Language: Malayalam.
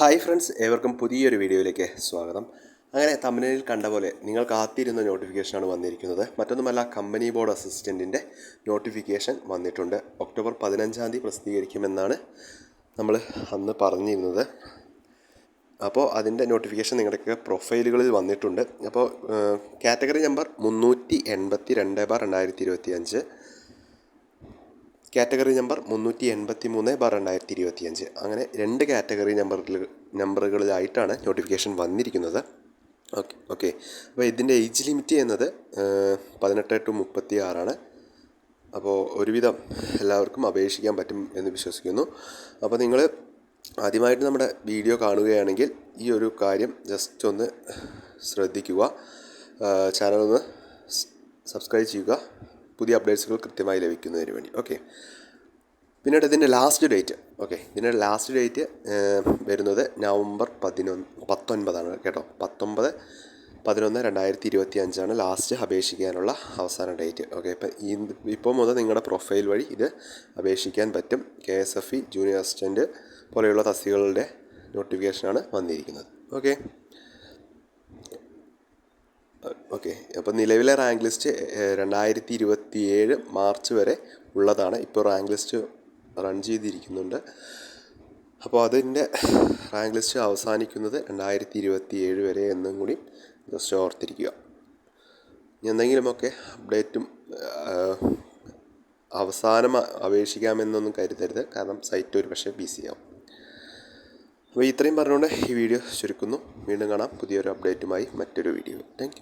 ഹായ് ഫ്രണ്ട്സ് ഏവർക്കും പുതിയൊരു വീഡിയോയിലേക്ക് സ്വാഗതം. അങ്ങനെ തമിഴിൽ കണ്ട പോലെ നിങ്ങൾ കാത്തിരുന്ന നോട്ടിഫിക്കേഷനാണ് വന്നിരിക്കുന്നത്. മറ്റൊന്നുമല്ല കമ്പനി ബോർഡ് അസിസ്റ്റന്റിന്റെ നോട്ടിഫിക്കേഷൻ വന്നിട്ടുണ്ട്. ഒക്ടോബർ പതിനഞ്ചാം തീയതി പ്രസിദ്ധീകരിക്കുമെന്നാണ് നമ്മൾ അന്ന് പറഞ്ഞിരുന്നത്. അപ്പോൾ അതിന്റെ നോട്ടിഫിക്കേഷൻ നിങ്ങളുടെയൊക്കെ പ്രൊഫൈലുകളിൽ വന്നിട്ടുണ്ട്. അപ്പോൾ കാറ്റഗറി നമ്പർ മുന്നൂറ്റി എൺപത്തി രണ്ട് ബാർ രണ്ടായിരത്തി ഇരുപത്തി അഞ്ച് കാറ്റഗറി നമ്പർ മുന്നൂറ്റി എൺപത്തി മൂന്ന് ബാർ രണ്ടായിരത്തി ഇരുപത്തി അഞ്ച് അങ്ങനെ രണ്ട് കാറ്റഗറി നമ്പറിൽ നമ്പറുകളിലായിട്ടാണ് നോട്ടിഫിക്കേഷൻ വന്നിരിക്കുന്നത്. Okay okay. അപ്പോൾ ഇതിന്റെ ഏജ് ലിമിറ്റ് എന്നത് പതിനെട്ട് ടു മുപ്പത്തി ആറാണ് അപ്പോൾ ഒരുവിധം എല്ലാവർക്കും അപേക്ഷിക്കാൻ പറ്റും എന്ന് വിശ്വസിക്കുന്നു. അപ്പോൾ നിങ്ങൾ ആദ്യമായിട്ട് നമ്മുടെ വീഡിയോ കാണുകയാണെങ്കിൽ ഈ ഒരു കാര്യം ജസ്റ്റ് ഒന്ന് ശ്രദ്ധിക്കുക. ചാനൽ ഒന്ന് സബ്സ്ക്രൈബ് ചെയ്യുക. പുതിയ അപ്ഡേറ്റ്സുകൾ കൃത്യമായി ലഭിക്കുന്നതിന് വേണ്ടി. ഓക്കെ പിന്നീട് ഇതിന്റെ ലാസ്റ്റ് ഡേറ്റ് ഓക്കെ ഇതിന്റെ ലാസ്റ്റ് ഡേറ്റ് വരുന്നത് നവംബർ പതിനൊന്ന് പത്തൊൻപതാണ് കേട്ടോ. പത്തൊമ്പത് പതിനൊന്ന് രണ്ടായിരത്തി ഇരുപത്തി അഞ്ചാണ് ലാസ്റ്റ് അപേക്ഷിക്കാനുള്ള അവസാന ഡേറ്റ് ഓക്കെ ഇപ്പം ഈ ഇപ്പോൾ മുതൽ നിങ്ങളുടെ പ്രൊഫൈൽ വഴി ഇത് അപേക്ഷിക്കാൻ പറ്റും. K S F E junior assistant പോലെയുള്ള തസ്തികളുടെ നോട്ടിഫിക്കേഷനാണ് വന്നിരിക്കുന്നത്. ഓക്കെ ഓക്കെ അപ്പോൾ നിലവിലെ റാങ്ക് ലിസ്റ്റ് രണ്ടായിരത്തി ഇരുപത്തി ഏഴ് മാർച്ച് വരെ ഉള്ളതാണ്. ഇപ്പോൾ റാങ്ക് ലിസ്റ്റ് റൺ ചെയ്തിരിക്കുന്നുണ്ട്. അപ്പോൾ അതിന്റെ റാങ്ക് ലിസ്റ്റ് അവസാനിക്കുന്നത് രണ്ടായിരത്തി ഇരുപത്തി ഏഴ് വരെ എന്നും കൂടി ജസ്റ്റ് ഓർത്തിരിക്കുക. എന്തെങ്കിലുമൊക്കെ അപ്ഡേറ്റും അവസാനം അപേക്ഷിക്കാമെന്നൊന്നും കരുതരുത്. കാരണം സൈറ്റ് ഒരു പക്ഷേ ബിസി ആവും. അപ്പോൾ ഇത്രയും പറഞ്ഞുകൊണ്ട് ഈ വീഡിയോ ചുരുക്കുന്നു. വീണ്ടും കാണാം. പുതിയൊരു അപ്ഡേറ്റുമായി മറ്റൊരു വീഡിയോ താങ്ക്